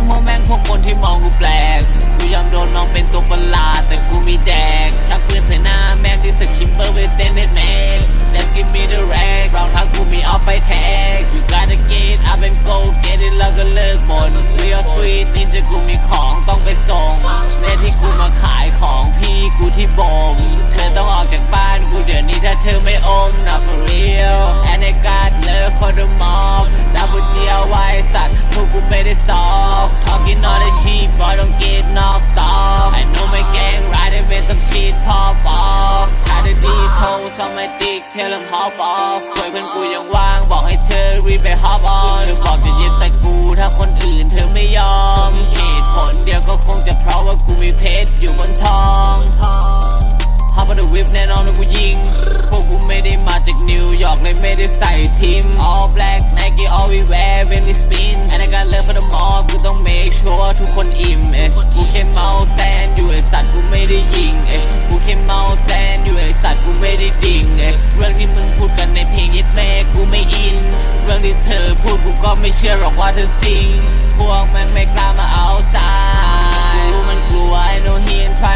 งมองแมงพวกคนที่มองกูแปลก กูยอมโดนมองเป็นตัวประหลาด แต่กูมีแดก ชักปืนใส่หน้าแมนที่สึกคิมเบอร์เวสเซนเดนแมน Just give me the racks รอท้ากูมีออฟไฟแท็ก You gotta get up and go get it แล้วก็เลิกหมด Real sweet นี่จะกูมีของต้องไปส่งเน่ที่กูมาขายของพี่กูที่บ่มเธอต้องออกจากบ้านกูเดี๋ยวนี้ถ้าเธอไม่อม Not for real and I got love for the mob ดับเบิลเจี on my dick tell them hop off คุยเพื่อนกูยังว่าง บอกให้เธอรีบไป hop on เธอบอกจะยึดแต่กู ถ้าคนอื่นเธอไม่ยอม เหตุผลเดียวก็คงจะเพราะว่ากูมีเพชรอยู่บนทองฮอป on the whip แน่นอนว่ากูยิง พวกกูไม่ได้มาจากนิวยอร์กเลยไม่ได้ใส่ทีม all black Nike all we wear when we spin ไม่เชื่อหรอกว่าเธอสิงพวกแม่งไม่กล้ามาเอาสายกูมันกลัวไอ้โนฮีนทร